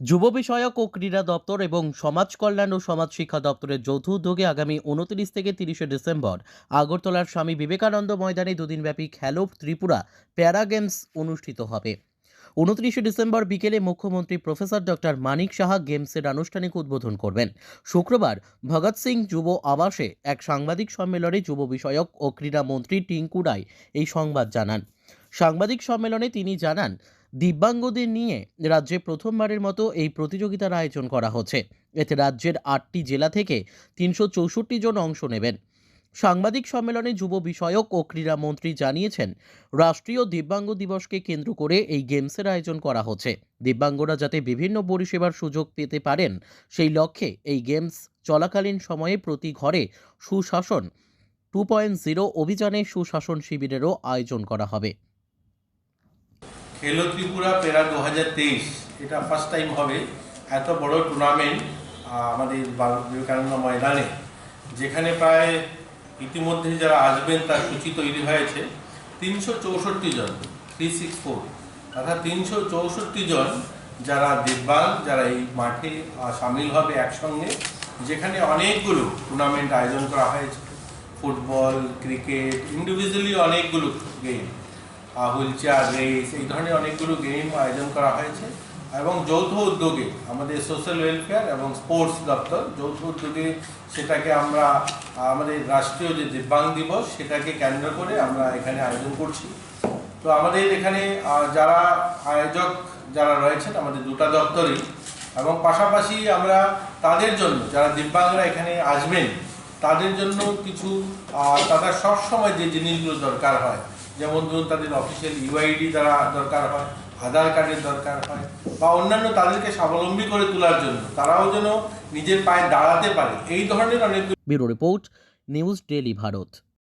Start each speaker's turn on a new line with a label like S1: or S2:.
S1: যুব বিষয়ক ও ক্রীড়া দপ্তর এবং সমাজ কল্যাণ ও সমাজ শিক্ষা দপ্তরের যৌথ উদ্যোগে আগামী উনত্রিশ থেকে তিরিশে ডিসেম্বর আগরতলার স্বামী বিবেকানন্দ ময়দানে দুদিনব্যাপী খেলো ত্রিপুরা প্যারা গেমস অনুষ্ঠিত হবে। উনত্রিশে ডিসেম্বর বিকেলে মুখ্যমন্ত্রী প্রফেসর ডক্টর মানিক সাহা গেমসের আনুষ্ঠানিক উদ্বোধন করবেন। শুক্রবার ভগৎ সিং যুব আবাসে এক সাংবাদিক সম্মেলনে যুব বিষয়ক ও ক্রীড়া মন্ত্রী টিঙ্কু রায় এই সংবাদ জানান। সাংবাদিক সম্মেলনে তিনি জানান দিব্যাঙ্গদের নিয়ে রাজ্যে প্রথমবারের মতো এই প্রতিযোগিতার আয়োজন করা হচ্ছে। এতে রাজ্যের আটটি জেলা থেকে তিনশো চৌষট্টি জন অংশ নেবেন। সাংবাদিক সম্মেলনে যুব বিষয়ক ও ক্রীড়া মন্ত্রী জানিয়েছেন, রাষ্ট্রীয় দিব্যাঙ্গ দিবসকে কেন্দ্র করে এই গেমসের আয়োজন করা হচ্ছে। দিব্যাঙ্গরা যাতে বিভিন্ন পরিষেবার সুযোগ পেতে পারেন, সেই লক্ষ্যে এই গেমস চলাকালীন সময়ে প্রতি ঘরে সুশাসন টু পয়েন্ট জিরো অভিযানে সুশাসন শিবিরেরও আয়োজন করা হবে।
S2: খেলো ত্রিপুরা পেরা দু হাজার তেইশ। এটা ফার্স্ট টাইম হবে। এত বড় টুর্নামেন্ট আমাদের বিবেকানন্দ ময়দানে। যেখানে প্রায় ইতিমধ্যে যারা আসবেন, তার সূচি তৈরি হয়েছে। তিনশো চৌষট্টি জন থ্রি সিক্স ফোর অর্থাৎ তিনশো চৌষট্টি জন যারা দিব্যাঙ্গ যারা এই মাঠে সামিল হবে একসঙ্গে। যেখানে অনেকগুলো টুর্নামেন্ট আয়োজন করা হয়েছে। ফুটবল, ক্রিকেট ইন্ডিভিজুয়ালি অনেকগুলো গেম হুইল চেয়ার রেস এই ধরনের অনেকগুলো গেম আয়োজন করা হয়েছে এবং যৌথ উদ্যোগে আমাদের সোশ্যাল ওয়েলফেয়ার এবং স্পোর্টস দপ্তর, যৌথ উদ্যোগে সেটাকে আমরা, আমাদের রাষ্ট্রীয় যে দিব্যাঙ্গ দিবস সেটাকে কেন্দ্র করে আমরা এখানে আয়োজন করছি। তো আমাদের এখানে যারা আয়োজক যারা রয়েছেন আমাদের দুটা দপ্তরই এবং পাশাপাশি আমরা তাদের জন্য, যারা দিব্যাঙ্গরা এখানে আসবেন, তাদের জন্য কিছু তাদের সবসময় যে জিনিসগুলো দরকার হয় যেমন ধরুন তাদের অফিসিয়াল ইউআইডি দ্বারা দরকার হয়, আধার কার্ডের দরকার হয়, বা অন্যান্য তাদেরকে স্বাবলম্বী করে তোলার জন্য, তারাও যেন নিজের পায়ে দাঁড়াতে পারে। এই ধরনের অনেক
S1: bureau report, news daily Bharat.